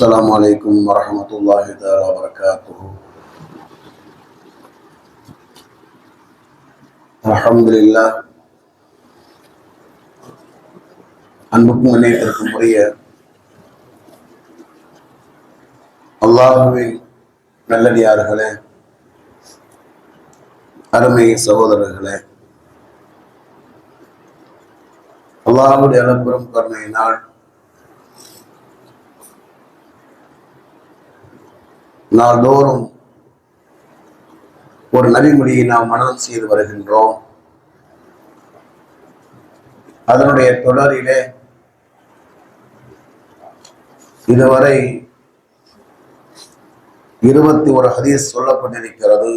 السلام عليكم ورحمة الله تعالى وبركاته الحمد لله அன்புக்கும் முன்னேற்றத்திற்கும் உரிய அல்லாஹுவின் நல்லடியார்களே அருமை சகோதரர்களே அல்லாஹுடைய அனுப்புறம் கருணையினால் நாள்தோறும் ஒரு நபிமொழியை நாம் மனநம் செய்து வருகின்றோம் அதனுடைய தொடரிலே இதுவரை இருபத்தி ஒரு ஹதீஸ் சொல்லப்பட்டிருக்கிறது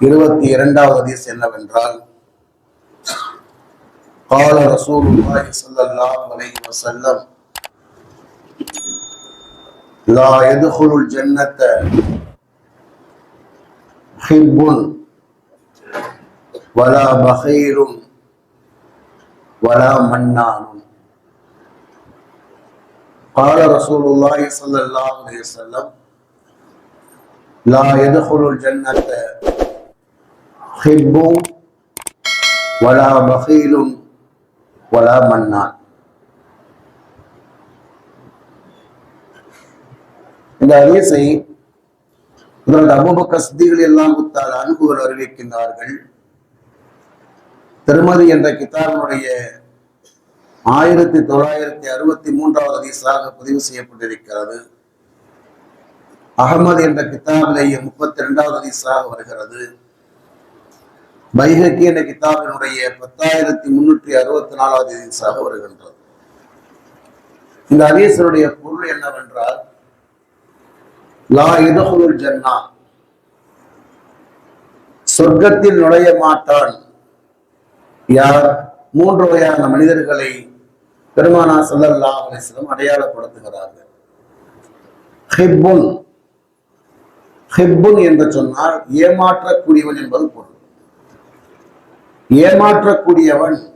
இருபத்தி இரண்டாவது ஹதீஸ் என்னவென்றால் قال رسول الله صلى الله عليه وسلم لا يدخل الجنة حب ولا بخيل ولا منان. قال رسول الله صلى الله عليه وسلم لا يدخل الجنة حب ولا بخيل ولا منان. இந்த ஹதீஸை இதனது அபுபக்க சித்திகள் எல்லாம் குத்தால் அன்புகள் அறிவிக்கின்றார்கள். திருமதி என்ற கிதாபினுடைய ஆயிரத்தி தொள்ளாயிரத்தி அறுபத்தி மூன்றாவது ஹதீஸாக பதிவு செய்யப்பட்டிருக்கிறது. அகமது என்ற கிதாபிலேயே முப்பத்தி இரண்டாவது ஹதீஸாக வருகிறது. பைஹக்கி என்ற கிதாபினுடைய பத்தாயிரத்தி முன்னூற்றி அறுபத்தி நாலாவது ஹதீஸாக வருகின்றது. இந்த ஹதீஸனுடைய பொருள் என்னவென்றால் லா இதகுலுல் ஜன்னா. சொர்க்கத்தில் நுழைய மாட்டான். யார்? மூன்று வகையான மனிதர்களை பெருமானா சல்லல்லா அலிஸ்லம் அடையாளப்படுத்துகிறார்கள். ஹிப்புன். ஹிப்புன் என்று சொன்னால் ஏமாற்றக்கூடியவன் என்பது பொருள். ஏமாற்றக்கூடியவன்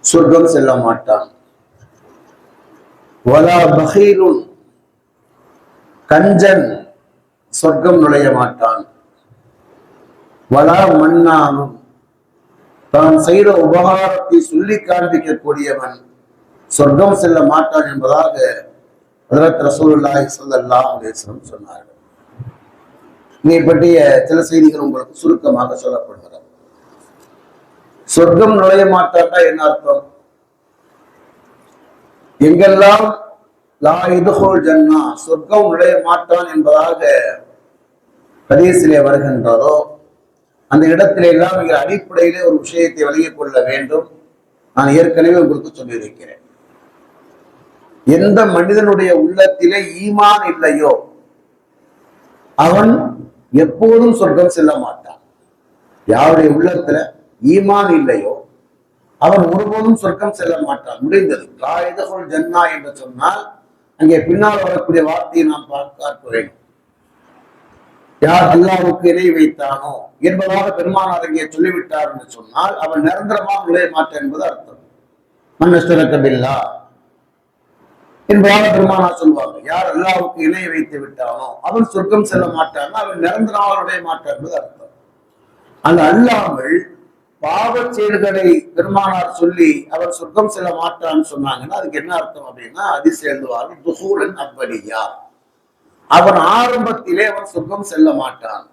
சொர்க்கம் செல்ல மாட்டான். வலா பஹீலுன் கஞ்சன் சொர்க்கம் நுழைய மாட்டான். வலா மன்னானும் தான் செய்த உபகாரத்தை சொல்லி காண்பிக்கக்கூடியவன் சொர்க்கம் செல்ல மாட்டான் என்பதாக ஹதரத் ரசூல்லாய் ஸல்லல்லாஹு அலைஹி சொன்னார்கள். இதை பற்றிய சில செய்திகள் உங்களுக்கு சுருக்கமாக சொல்லப்படுகிறது. சொர்க்கம் நுழைய மாட்டாட்டா என்ன அர்த்தம்? எங்கெல்லாம் லா இதுகோல் ஜன்னா சொர்க்கம் நுழைய மாட்டான் என்பதாக ஹதீஸிலே வருகின்றதோ அந்த இடத்திலே எல்லாம் நீங்கள் அடிப்படையிலே ஒரு விஷயத்தை விலகிக் கொள்ள வேண்டும். நான் ஏற்கனவே உங்களுக்கு சொல்லியிருக்கிறேன். எந்த மனிதனுடைய உள்ளத்திலே ஈமான் இல்லையோ அவன் எப்போதும் சொர்க்கம் செல்ல மாட்டான். யாருடைய உள்ளத்துல ஈமான் இல்லையோ அவன் ஒருபோதும் சொர்க்கம் செல்ல மாட்டான். முடிந்தது. லாயுதகுல் ஜன்னா என்று சொன்னால் அங்கே பின்னால் வரக்கூடிய வார்த்தையை நாம் பார்க்க வேண்டும் யார் அல்லாவுக்கு இணை வைத்தானோ என்பதாக பெருமானார் இங்கே சொல்லிவிட்டார் என்று சொன்னால் அவன் நிரந்தரமாக நுழைய மாட்டான் என்பது அர்த்தம். மன்னஸ்தரக்கபில்லா என்பதாக பெருமானார் சொல்வாங்க யார் அல்லாவுக்கு இணை வைத்து விட்டானோ அவன் சொர்க்கம் செல்ல மாட்டான் அவன் நிரந்தரமாக நுழைய மாட்டான் என்பது அர்த்தம். அது அல்லாமல் பாவச் செயல்களை பெருமானார் சொல்லி அவர் சொர்க்கம் செல்ல மாட்டான்னு சொன்னாங்கன்னா அதுக்கு என்ன அர்த்தம் அப்படின்னா அதிச எழுதுவார் துசூரன் அப்படியா அவன் ஆரம்பத்திலே அவன் சொர்க்கம் செல்ல மாட்டான்.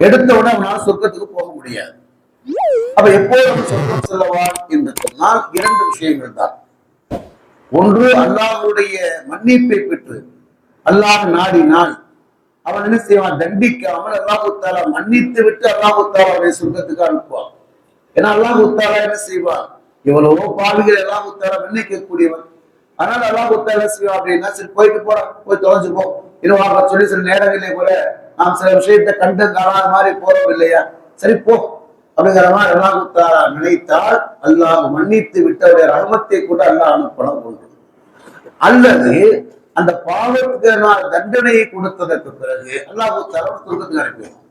எடுத்தவுடன் அவனால் சொர்க்கத்துக்கு போக முடியாது. அப்ப எப்போது அவன் சொர்க்கம் செல்லவான் என்று சொன்னால் இரண்டு விஷயங்கள் தான். ஒன்று அல்லாஹுடைய மன்னிப்பை பெற்று அல்லாஹ் நாடினால் அவன் என்ன செய்வான்? தண்டிக்காமல் அல்லாஹு மன்னித்து விட்டு அல்லாஹு தாலா அவனை சொர்க்கத்துக்கு அனுப்புவான். ஏன்னா அல்லாஹு என்ன செய்வான்? எவ்வளவோ பாவிகள் அல்லாஹு மன்னிக்க மன்னிக்கக்கூடியவன். அதனால அல்லாஹு என்ன செய்வான் அப்படின்னா சரி போயிட்டு போறான் போய் தொலைஞ்சு போ. இன்னும் வாங்க சொல்லி சில நேரங்களே கூட நாம் சில விஷயத்தை கண்டு காணாத மாதிரி போறோம் இல்லையா? சரி போ. அப்படிங்கிற மாதிரி அல்லாஹு நினைத்தால் அல்லாஹ் மன்னித்து விட்டவருடைய ரகமத்தை கூட அல்லாஹ் அனுப்பணும் ஒன்று அல்லது அந்த பாவத்துக்கு நான் தண்டனையை கொடுத்ததற்கு பிறகு அல்லாஹ் தரம் சொர்க்கத்துக்கு அனுப்பிடுவான்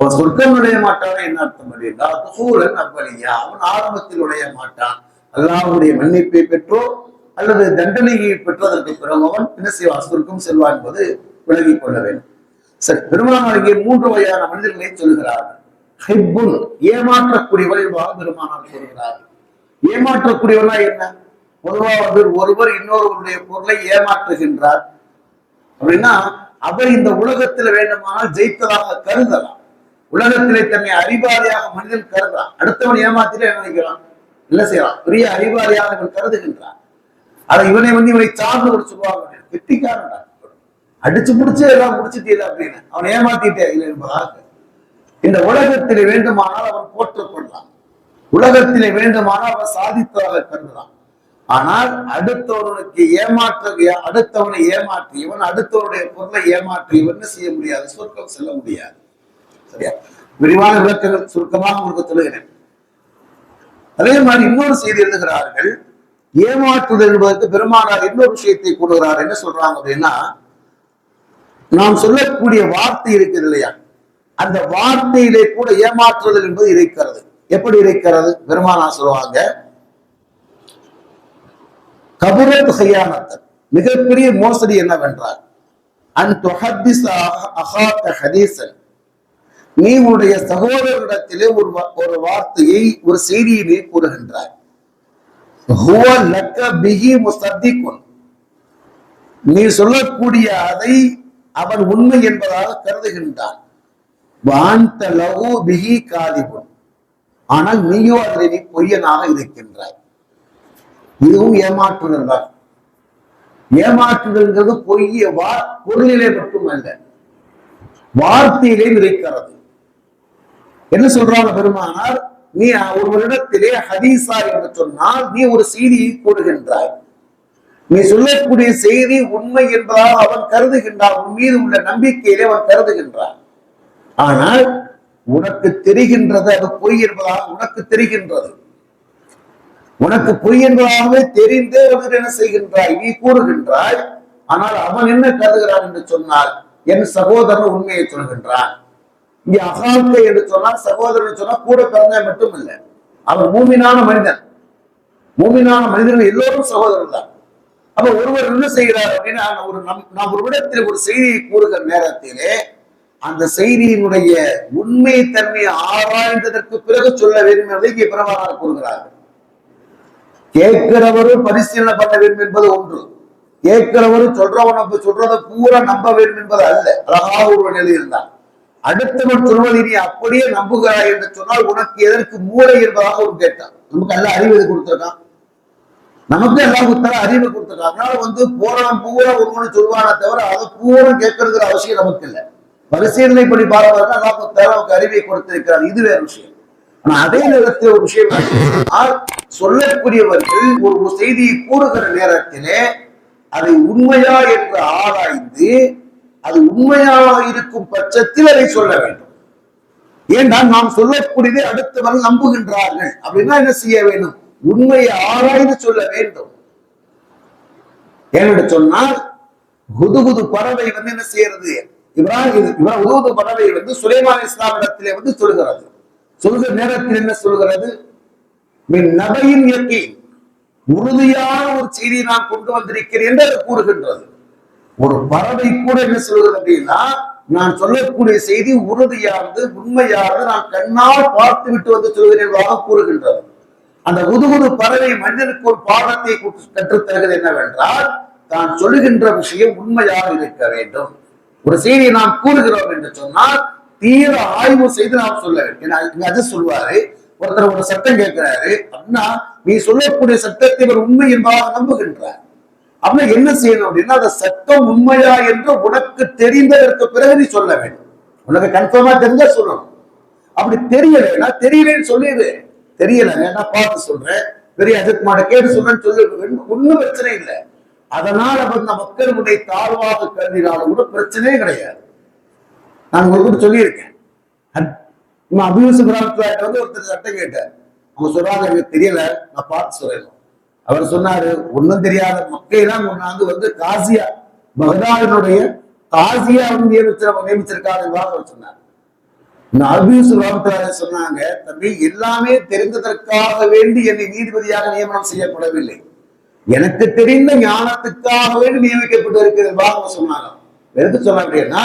அவன் சொர்க்கம் நுழைய மாட்டானே என்ன அர்த்தம் அப்படின்னா துசூரன் அப்பலியா அவன் ஆரம்பத்தில் நுழைய மாட்டான். அல்லாஹுடைய மன்னிப்பை பெற்றோ அல்லது தண்டனையை பெற்றதற்கு பிறகு அவன் என்ன செய்வான்? சொர்க்கம் செல்வான் என்பது விலகிக் கொள்ள வேண்டும். சரி பெருமானார் மூன்று வகையான மனிதர்களை சொல்கிறார். ஹிப்புன் ஏமாற்றக்கூடியவர் பெருமானார் சொல்கிறார் ஏமாற்றக்கூடியவனா என்ன? பொதுவா வந்து ஒருவர் இன்னொருவருடைய பொருளை ஏமாற்றுகின்றார். அப்படின்னா அவர் இந்த உலகத்துல வேண்டுமானால் ஜெயித்ததாக கருதலாம். உலகத்திலே தன்னை அறிவாளியாக மனிதன் கருதலாம். அடுத்தவன் ஏமாத்தில என்ன நினைக்கிறான்? இல்ல செய்யலாம்? பெரிய அறிவாளியாக இவன் கருதுகின்றான். அதை இவனை வந்து இவனை சார்ந்து ஒரு சொல்லுவாங்க. வெட்டிக்காரன் அடிச்சு முடிச்சு எல்லாம் முடிச்சுட்டீல அப்படின்னு. அவன் ஏமாத்திட்டே இல்லை என்பதாக. இந்த உலகத்திலே வேண்டுமானால் அவன் போற்றுக் கொள்ளலாம். உலகத்திலே வேண்டுமானால் அவன் சாதித்ததாக கருதலாம். ஆனால் அடுத்தவனுக்கு ஏமாற்ற அடுத்தவனை ஏமாற்றியவன் அடுத்தவனுடைய பொருளை ஏமாற்றியவன் செய்ய முடியாது? சொர்க்கம் செல்ல முடியாது. சரியா? விரிவான விளக்கங்கள் சுருக்கமாக உங்களுக்கு சொல்லுகிறேன். அதே மாதிரி இன்னொரு செய்தி எழுதுகிறார்கள் ஏமாற்றுதல் என்பதற்கு பெருமானார் இன்னொரு விஷயத்தை கூறுகிறார். என்ன சொல்றாங்க அப்படின்னா நாம் சொல்லக்கூடிய வார்த்தை இருக்குது இல்லையா? அந்த வார்த்தையிலே கூட ஏமாற்றுதல் என்பது இருக்கிறது. எப்படி இருக்கிறது? பெருமானார் சொல்லுவாங்க கபுரத் ஹையானத்தன் மிகப்பெரிய மோசடி என்னவென்றால் அன் துஹத்திஸ் அஹாத்த ஹதீசன். நீ உன்னுடைய சகோதரரிடத்திலே ஒரு ஒரு வார்த்தையை ஒரு செய்தியிலே கூறுகின்றாய். லக்க பிஹி முசத்திக்குன் நீ சொல்லக்கூடிய அதை அவன் உண்மை என்பதாக கருதுகின்றான். வாந்த லகு பிஹி காதிபுன் ஆனால் நீயோ அதில் நீ பொய்யனாக இருக்கின்றாய். இதுவும் ஏமாற்றுதல் தான் ஏமாற்றுதல்ங்கிறது பொய்ய வா பொருளிலே மட்டுமல்ல வார்த்தையிலே இருக்கிறது என்ன சொல்றாங்க பெருமானார்? நீ ஒருவரிடத்திலே ஹதீசா என்று சொன்னால் நீ ஒரு செய்தியை கூறுகின்றாய் நீ சொல்லக்கூடிய செய்தி உண்மை என்பதாக அவன் கருதுகின்றான். உன் மீது உள்ள நம்பிக்கையிலே அவன் கருதுகின்றான். ஆனால் உனக்கு தெரிகின்றது அது பொய் என்பதால் உனக்கு தெரிகின்றது. உனக்கு பொய் தெரிந்தே அவர்கள் என்ன செய்கின்றாய் நீ கூறுகின்றாய். ஆனால் அவன் என்ன கருதுகிறான் என்று சொன்னால் என் சகோதரன் உண்மையை சொல்கின்றான். இங்க அகாக்கை என்று சொன்னால் சகோதரன் சொன்னா கூட பிறந்த மட்டும் இல்லை அவன் மூமினான மனிதன். மூமினான மனிதர்கள் எல்லோரும் சகோதரர் தான். அப்ப ஒருவர் என்ன செய்கிறார் அப்படின்னா ஒரு நம் நாம் ஒரு இடத்தில் ஒரு செய்தியை கூறுகிற நேரத்திலே அந்த செய்தியினுடைய உண்மை தன்மையை ஆராய்ந்ததற்கு பிறகு சொல்ல வேண்டும் என்பதை இங்கே பிரபாகர் கூறுகிறார்கள் கேட்கிறவரும் பரிசீலனை பண்ண வேண்டும் என்பது ஒன்று. கேட்கிறவரும் சொல்றவன் சொல்றதை பூரா நம்ப வேண்டும் என்பது அல்ல. அழகாக ஒரு நிலை இருந்தான் அடுத்தவன் சொல்வது நீ அப்படியே நம்புகிறாய் என்று சொன்னால் உனக்கு எதற்கு மூளை என்பதாக ஒரு கேட்டான் நமக்கு அல்ல அறிவு கொடுத்துருக்கான்? நமக்கு எல்லாம் உத்தர அறிவு கொடுத்துருக்கான். அதனால வந்து போறவன் பூரா ஒன்று சொல்வானே தவிர அதை பூரா கேட்கறதுங்கிற அவசியம் நமக்கு இல்லை. பரிசீலனை படி பார்ப்பதற்கு அல்லாஹ் தஆலா நமக்கு அறிவை கொடுத்திருக்கிறார் இது வேறு விஷயம். ஆனா அதே நேரத்தில் ஒரு விஷயம் சொல்லக்கூடியவர்கள் ஒரு செய்தியை கூறுகிற நேரத்திலே அதை உண்மையா என்று ஆராய்ந்து அது உண்மையாக இருக்கும் பட்சத்தில் அதை சொல்ல வேண்டும். ஏன்னா நாம் சொல்லக்கூடியதை அடுத்தவர்கள் நம்புகின்றார்கள்? அப்படின்னா என்ன செய்ய வேண்டும்? உண்மையை ஆராய்ந்து சொல்ல வேண்டும். என்று சொன்னால் குதுகுது பறவை வந்து என்ன செய்யறது இவரா இவரா உதுகுது பறவை வந்து சுலைமான் இஸ்லாமிடத்திலே வந்து சொல்கிறது சொல்கிற நேரத்தில் என்ன சொல்கிறது? மின் நபையின் இயற்கை உறுதியான ஒரு செய்தியை நான் கொண்டு வந்திருக்கிறேன் என்று அது கூறுகின்றது. ஒரு பறவை கூட என்ன சொல்கிறது அப்படின்னா நான் சொல்லக்கூடிய செய்தி உறுதியானது உண்மையானது நான் கண்ணால் பார்த்து விட்டு வந்து சொல்கிறேன் என்பதாக கூறுகின்றது. அந்த உதுகுது பறவை மனிதனுக்கு ஒரு பாடத்தை கற்று- என்னவென்றால் தான் சொல்லுகின்ற விஷயம் உண்மையாக இருக்க வேண்டும். ஒரு செய்தியை நாம் கூறுகிறோம் என்று சொன்னால் தீர ஆய்வு செய்து நாம் சொல்ல வேண்டும். ஏன்னா அது சொல்லுவாரு ஒருத்தர் ஒரு சத்தம் கேட்கிறாரு அப்படின்னா நீ சொல்லக்கூடிய சத்தத்தை இவர் உண்மை என்பதாக நம்புகின்றார். அப்படின்னா என்ன செய்யணும் அப்படின்னா அந்த சத்தம் உண்மையா என்று உனக்கு தெரிந்ததற்கு பிறகு நீ சொல்ல வேண்டும். உனக்கு கன்ஃபார்மா தெரிஞ்சா சொல்லணும். அப்படி தெரியலைன்னா தெரியலன்னு சொல்லிடு. தெரியல நான் பார்த்து சொல்றேன். பெரிய அஜித் மாட்ட கேட்டு சொல்றேன்னு சொல்லி. ஒன்றும் பிரச்சனை இல்லை. அதனால வந்து மக்களுடைய தாழ்வாக கருதினாலும் கூட பிரச்சனையே கிடையாது. நான் உங்களுக்கு சொல்லியிருக்கேன். அபியூசு கிராமத்துல வந்து ஒருத்தர் சட்டம் கேட்டார். அவங்க சொல்றாங்க எனக்கு தெரியல நான் பார்த்து சொல்லணும் அவர் சொன்னாரு ஒண்ணும் தெரியாத மக்கள்லாம் கொண்டாந்து வந்து காசியா பகதாவினுடைய காசியா வந்து நியமிச்சிரு நியமிச்சிருக்காங்க அவர் சொன்னார். இந்த அபியூசு சொன்னாங்க தம்பி எல்லாமே தெரிந்ததற்காக வேண்டி என்னை நீதிபதியாக நியமனம் செய்யப்படவில்லை. எனக்கு தெரிந்த ஞானத்துக்காக வேண்டி நியமிக்கப்பட்டு இருக்கிறது வாங்க சொன்னாங்க எதுக்கு சொன்னாங்க அப்படின்னா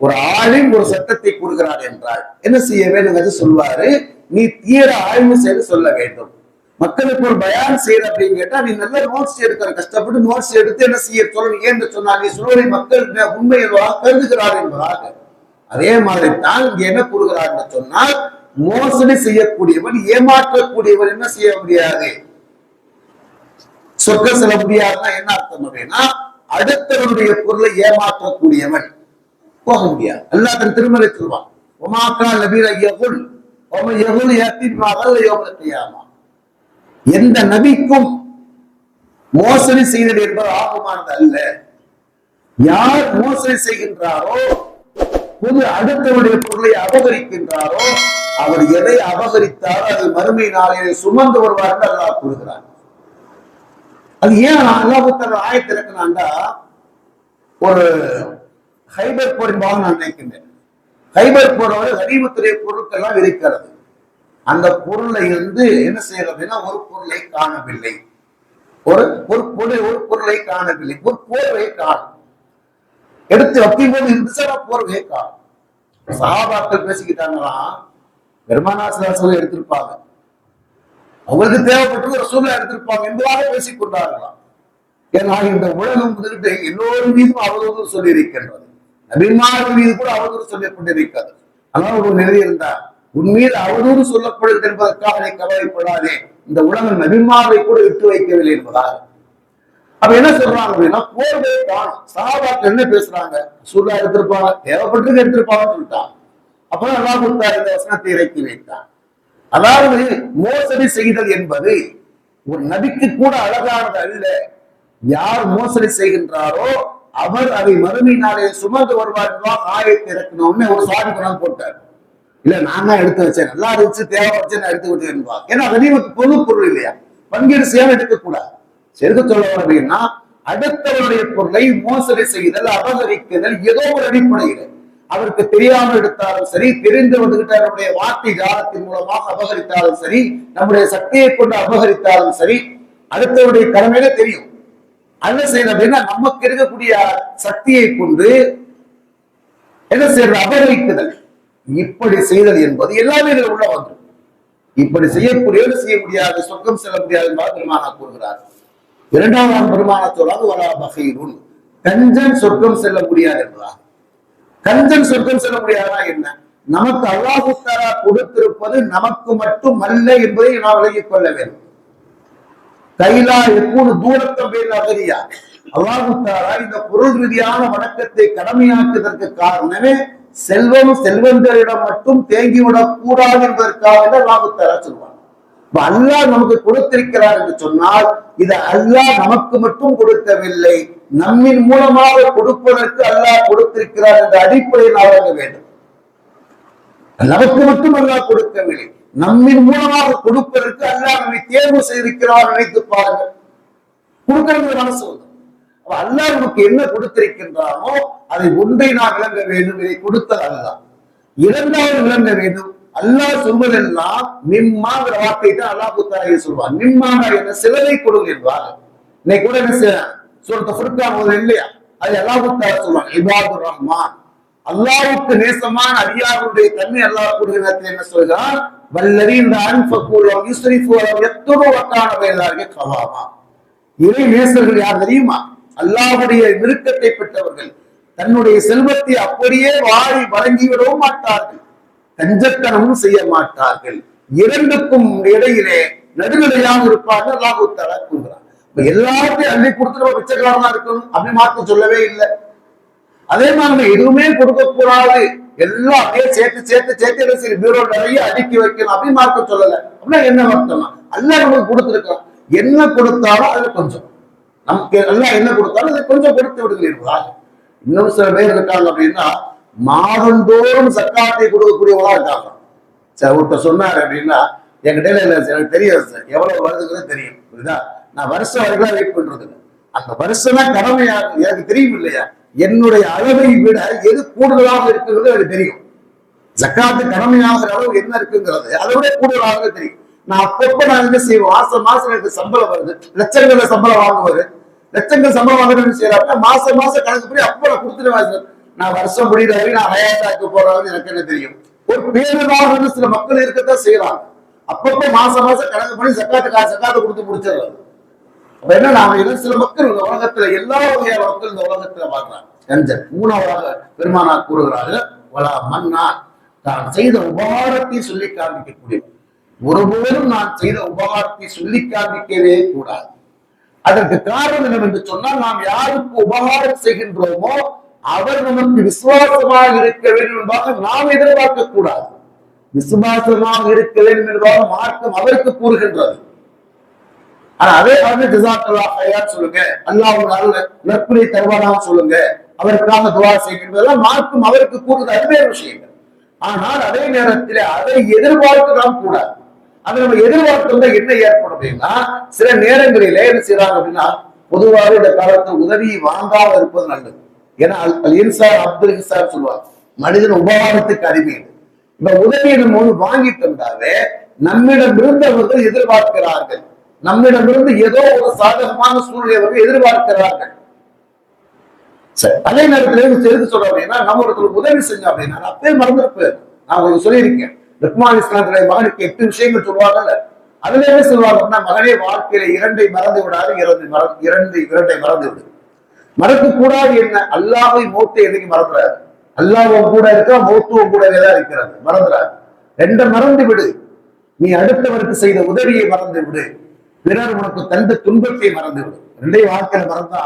ஒரு ஆளின் ஒரு சட்டத்தை கொடுக்கிறார் என்றால் என்ன செய்ய வேண்டும் சொல்வாரு? நீ தீர ஆய்வு செய்து சொல்ல வேண்டும். மக்களுக்கு ஒரு பயான் செய்யற அப்படின்னு கேட்டா நீ நல்ல நோட்ஸ் எடுக்கிற கஷ்டப்பட்டு நோட்ஸ் எடுத்து என்ன செய்ய சொல்லணும்? ஏன் சொன்னா நீ சொல்வதை மக்கள் உண்மையில்வா கருதுகிறார் என்பதாக. அதே மாதிரி தான் இங்க என்ன கூறுகிறார் சொன்னால் மோசடி செய்யக்கூடியவன் ஏமாற்றக்கூடியவன் என்ன செய்ய முடியாது? சொற்க செல்ல முடியாதுன்னா என்ன அர்த்தம் அப்படின்னா அடுத்தவனுடைய பொருளை ஏமாற்றக்கூடியவன். போக முடியாது. எல்லாத்தின் திருமலை சொல்வான். உமாக்கா நபீர எகுல் ஒம யகுல் யோகத்தையாமா எந்த நபிக்கும் மோசடி செய்தல் என்பது ஆபமானது அல்ல. யார் மோசடி செய்கின்றாரோ புது அடுத்தவருடைய பொருளை அபகரிக்கின்றாரோ அவர் எதை அபகரித்தாரோ அது மறுமை நாளையை சுமந்து வருவார் என்று அல்லாஹ் கூறுகிறார் அது ஏன் அல்லாஹுத்தர் ஆயத்திறக்கினாண்டா ஒரு ஹைபர் போரின் பாகம் நான் நினைக்கின்றேன். ஹைபர் போரோட அறிவுத்துறை பொருட்கள்லாம் இருக்கிறது. அந்த பொருளை இருந்து என்ன செய்யறதுன்னா ஒரு பொருளை காணவில்லை. ஒரு ஒரு பொருள் ஒரு பொருளை காணவில்லை. ஒரு போர்வை காணும் எடுத்து வைக்கும் போது விசார போர்வை காணும் சகாபாக்கள் பேசிக்கிட்டாங்களா பெருமானாசிராசலை எடுத்திருப்பாங்க. அவங்களுக்கு தேவைப்பட்டு ஒரு சூழ்நிலை எடுத்திருப்பாங்க என்பதாக பேசிக் கொண்டார்களாம் ஏன்னா இந்த உலகம் முதலிட்டு எல்லோரும் மீதும் அவதூறு சொல்லியிருக்கின்றது. நபிமார்கள் மீது கூட அவதூறு சொல்லப்பட்டிருக்கிறது ஆனால் ஒரு நிலை இருந்தார் உன் மீது அவதூறு சொல்லப்படுகிறது என்பதற்காக நீ கவலைப்படாதே. இந்த உலகம் நபிமாவை கூட விட்டு வைக்கவில்லை என்பதாக அப்ப என்ன சொல்றாங்க அப்படின்னா போர்வே பானம் சகாபாக்கள் என்ன பேசுறாங்க? சூழலா எடுத்திருப்பாங்க தேவைப்பட்டு எடுத்திருப்பாங்கன்னு சொல்லிட்டாங்க அப்புறம் அல்லா கொடுத்தா இந்த வசனத்தை இறக்கி வைத்தான் அதாவது மோசடி செய்தல் என்பது ஒரு நபிக்கு கூட அழகானது அல்ல. யார் மோசடி செய்கின்றாரோ அவர் அதை மறுமை நாளே சுமந்து வருவார் ஆயத்தை இறக்கணும்னு ஒரு சுவாமி குணம் போட்டார். இல்ல நான் தான் எடுத்து வச்சேன். நல்லா இருந்துச்சு தேவைப்பட்டு நான் எடுத்து விட்டேன் ஏன்னா கனிமத்து பொது பொருள் இல்லையா? பங்கீடு சேவை எடுக்கக்கூடாது செருக்க சொல்ல அப்படின்னா அடுத்தவருடைய பொருளை மோசடி செய்தல் அபகரிக்குதல் ஏதோ ஒரு அடிப்படையில். அவருக்கு தெரியாமல் எடுத்தாலும் சரி தெரிந்து வந்துகிட்ட நம்முடைய வார்த்தை ஜாலத்தின் மூலமாக அபகரித்தாலும் சரி நம்முடைய சக்தியை கொண்டு அபகரித்தாலும் சரி அடுத்தவருடைய கடமையில தெரியும். என்ன செய்யணும் அப்படின்னா நமக்கு இருக்கக்கூடிய சக்தியை கொண்டு என்ன செய்யறது அபகரிக்குதல் இப்படி செய்தல் என்பது எல்லாமே இதில் உள்ள வந்துடும் இப்படி செய்யக்கூடியது செய்ய முடியாது சொர்க்கம் செல்ல முடியாது என்பதாக பெருமானா கூறுகிறார். இரண்டாவது பெருமான வரா பகைருன். கஞ்சன் சொர்க்கம் செல்ல முடியாது என்பதா கஞ்சன் சொர்க்கம் செல்ல முடியாதா என்ன? நமக்கு அல்லாஹு கொடுத்திருப்பது நமக்கு மட்டும் அல்ல என்பதை நாம் விலகிக் கொள்ள வேண்டும். கைலா எப்போது தூரத்தம் பேர் அகரியா அல்லாஹு இந்த பொருள் ரீதியான வணக்கத்தை கடமையாக்குவதற்கு காரணமே செல்வம் செல்வந்தரிடம் மட்டும் தேங்கிவிடக் கூடாது என்பதற்காக அல்லாஹுத்தாரா சொல்வாங்க இப்ப அல்லாஹ் நமக்கு கொடுத்திருக்கிறார் என்று சொன்னால் இது அல்லாஹ் நமக்கு மட்டும் கொடுக்கவில்லை. நம்மின் மூலமாக கொடுப்பதற்கு அல்லாஹ் கொடுத்திருக்கிறார் என்ற அடிப்படையில் நாம் வழங்க வேண்டும். நமக்கு மட்டும் அல்லாஹ் கொடுக்கவில்லை. நம்மின் மூலமாக கொடுப்பதற்கு அல்லாஹ் நம்மை தேர்வு செய்திருக்கிறார் நினைத்து பாருங்கள். கொடுக்கிறது மனசு வந்து அல்லாஹ் நமக்கு என்ன கொடுத்திருக்கின்றானோ அதை ஒன்றை நான் விளங்க வேண்டும். இதை கொடுத்தது அல்லாஹ். இரண்டாவது விளங்க வேண்டும். அல்லாஹ் சொல்வதெல்லாம் நிம்மாங்கிற வார்த்தை தான் அல்லாஹ் புத்தாரியை சொல்வார் நிம்மாங்க என்ன? சிலரை கொடுங்க என்பார். இன்னைக்கு கூட என்ன சொல்ற ஃபுர்கான் போது இல்லையா? அது அல்லாஹ் புத்தார சொல்லுவாங்க இபாபுர் ரஹ்மான். அல்லாவுக்கு நேசமான அடியாருடைய தன்மை அல்லாஹ் கூடிய நேரத்தில் என்ன சொல்கிறார்? வல்லரி இந்த அன்பக்கூலம் யுஸ்ரிஃபு எத்தனோ வக்கான எல்லாருமே கவாமா. இறை நேசர்கள் யார் தெரியுமா? அல்லாவுடைய விருக்கத்தை பெற்றவர்கள். தன்னுடைய செல்வத்தை அப்படியே வாரி வழங்கிவிடவும் மாட்டார்கள். கஞ்சத்தனமும் செய்ய மாட்டார்கள். இரண்டுக்கும் இடையிலே நடுநிலையாக இருப்பார்கள் அல்லாஹு தலா கூறுகிறார் இப்ப எல்லாத்தையும் அள்ளி கொடுத்து பிச்சைக்காரனா இருக்கணும். அப்படி மாத்த சொல்லவே இல்லை. அதே மாதிரி நம்ம எதுவுமே கொடுக்க கூடாது. எல்லாம் அப்படியே சேர்த்து சேர்த்து சேர்த்து என்ன சரி பீரோ நிறைய அடுக்கி வைக்கணும் அப்படின்னு மார்க்க சொல்லல. அப்படின்னா என்ன அர்த்தம்னா எல்லாம் நமக்கு கொடுத்துருக்கலாம் என்ன கொடுத்தாலும் அது கொஞ்சம். நமக்கு எல்லாம் என்ன கொடுத்தாலும் அதை கொஞ்சம் கொடுத்து விடுகிறீர்களா? இன்னும் சில பேர் இருக்காங்க அப்படின்னா மாதந்தோறும் சக்காத்தை கொடுக்கக்கூடியவங்களா இருக்காங்க. சார் ஒருத்தர் சொன்னார் அப்படின்னா என்கிட்ட இல்லை எனக்கு தெரியாது சார். எவ்வளவு வருதுங்கிறது தெரியும். புரியுதா? நான் வருஷம் வரைக்கும் வெயிட் பண்றது அந்த வருஷம் தான் கடமையாகும் எனக்கு தெரியும் இல்லையா? என்னுடைய அளவை விட எது கூடுதலாக இருக்குங்கிறது எனக்கு தெரியும். ஜக்காத்து கடமையாகிற அளவு என்ன இருக்குங்கிறது அதை விட கூடுதலாக தெரியும். நான் அப்பப்ப நான் என்ன செய்வேன்? மாசம் மாசம் எனக்கு சம்பளம் வருது. லட்சங்கள்ல சம்பளம் வாங்குவது. லட்சங்கள் சம்பளம் வாங்குறது செய்யறாங்க மாசம் மாசம் கணக்கு பண்ணி அப்ப நான் கொடுத்துருவேன் நான் வருஷம் முடிகிற வரைக்கும் நான் ஹயாத்தாக்கு போறாங்க எனக்கு என்ன தெரியும்? ஒரு பேருதாக சில மக்கள் இருக்கத்தான் செய்யறாங்க. அப்பப்ப மாசம் மாசம் கணக்கு பண்ணி சக்காத்து காசு சக்காத்து கொடுத்து முடிச்சிடுறாங்க அப்ப என்ன நாம இது சில மக்கள் இந்த உலகத்துல எல்லா வகையான மக்கள் இந்த உலகத்துல வாழ்றாங்க. கஞ்சன் மூணாவதாக பெருமானா கூறுகிறார்கள் வலா மன்னா தான் செய்த உபகாரத்தை சொல்லி காண்பிக்கக்கூடிய ஒருபோதும் நான் செய்த உபகாரத்தை சொல்லி காண்பிக்கவே கூடாது. அதற்கு காரணம் என்னவென்று சொன்னால் நாம் யாருக்கு உபகாரம் செய்கின்றோமோ அவர் நமக்கு விசுவாசமாக இருக்க வேண்டும் என்பதாக நாம் எதிர்பார்க்க கூடாது விசுவாசமாக இருக்க வேண்டும் என்பதாக மார்க்கம் அவருக்கு கூறுகின்றது. ஆனா அதே மாதிரி டிசாஸ்டர் சொல்லுங்க. அல்லா நல்ல நற்புரை தருவானான்னு சொல்லுங்க. அவருக்காக துவா செய்கின்றதெல்லாம் மார்க்கும் அவருக்கு கூறுது அதுவே விஷயங்கள். ஆனால் அதே நேரத்தில் அதை எதிர்பார்த்து நாம் கூடாது. அதை நம்ம எதிர்பார்த்திருந்தா என்ன ஏற்படும் அப்படின்னா சில நேரங்களிலே என்ன செய்யறாங்க அப்படின்னா பொதுவாக இந்த காலத்தில் உதவி வாங்காமல் இருப்பது நல்லது. ஏன்னா அல் இன்சார் அப்துல் ஹிசார் சொல்லுவாங்க மனிதன் உபகாரத்துக்கு அடிமை இப்ப உதவியை நம்ம ஒண்ணு வாங்கி தந்தாலே நம்மிடம் இருந்தவர்கள் எதிர்பார்க்கிறார்கள். நம்மிடமிருந்து ஏதோ ஒரு சாதகமான சூழ்நிலை வந்து எதிர்பார்க்கிறார்கள். சரி அதே நேரத்துல இருந்து எதுக்கு சொல்றோம் அப்படின்னா நம்ம ஒருத்தருக்கு உதவி செஞ்சோம் அப்படின்னா நான் அப்பயே மறந்துருப்பேன். நான் உங்களுக்கு சொல்லியிருக்கேன். ருக்மான் இஸ்லாத்துடைய மகனுக்கு எட்டு விஷயங்கள் சொல்லுவாங்கல்ல. அதுல என்ன மகனே வாழ்க்கையில இரண்டை மறந்து விடாது இரண்டு மறந்து இரண்டு இரண்டை மறந்து விடு. மறக்க கூடாது என்ன? அல்லாஹை மௌத்தை எதுக்கு மறந்துறாரு? அல்லாவும் கூட இருக்கா? மௌத்துவம் கூடவே தான் இருக்கிறது மறந்துறாரு. ரெண்டை மறந்து விடு. நீ அடுத்தவருக்கு செய்த உதவியை மறந்து விடு. பிறர் உனக்கு தந்த துன்பத்தை மறந்துவிடும் ரெண்டே ரெண்டையும் வாழ்க்கையில மறந்தா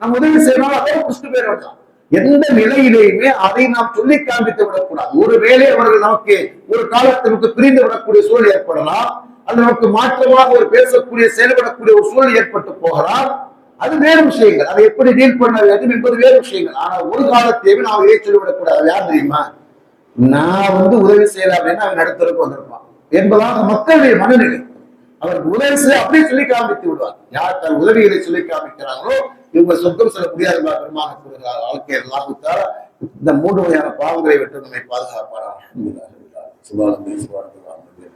நம்ம உதவி செய்யணும் அதே புஷ்டு பேர் எந்த நிலையிலேயுமே அதை நாம் சொல்லி காண்பித்து விடக்கூடாது. ஒருவேளை அவர்கள் நமக்கு ஒரு காலத்திற்கு பிரிந்து விடக்கூடிய சூழல் ஏற்படலாம். அது நமக்கு மாற்றமாக ஒரு பேசக்கூடிய செயல்படக்கூடிய ஒரு சூழல் ஏற்பட்டு போகலாம். அது வேறு விஷயங்கள். அதை எப்படி டீல் பண்ண வேண்டும் என்பது வேறு விஷயங்கள். ஆனா ஒரு காலத்தையுமே நாம் இதை சொல்லிவிடக்கூடாது. யார் தெரியுமா? நான் வந்து உதவி செய்யலாம் அப்படின்னா அவன் நடுத்தருக்கு வந்திருப்பான். என்பதாக மக்களுடைய மனநிலை அவர் உதவி செய்ய அப்படியே சொல்லி காமித்து விடுவார். யார் தன் உதவிகளை சொல்லி காமிக்கிறாங்களோ இவங்க சொர்க்கம் செல்ல முடியாது பெருமான கூறுகிறார். வாழ்க்கை லாபத்தார இந்த மூன்று வகையான பாவங்களை விட்டு நம்மை பாதுகாப்பாராக சுபானந்தே சுபானந்தே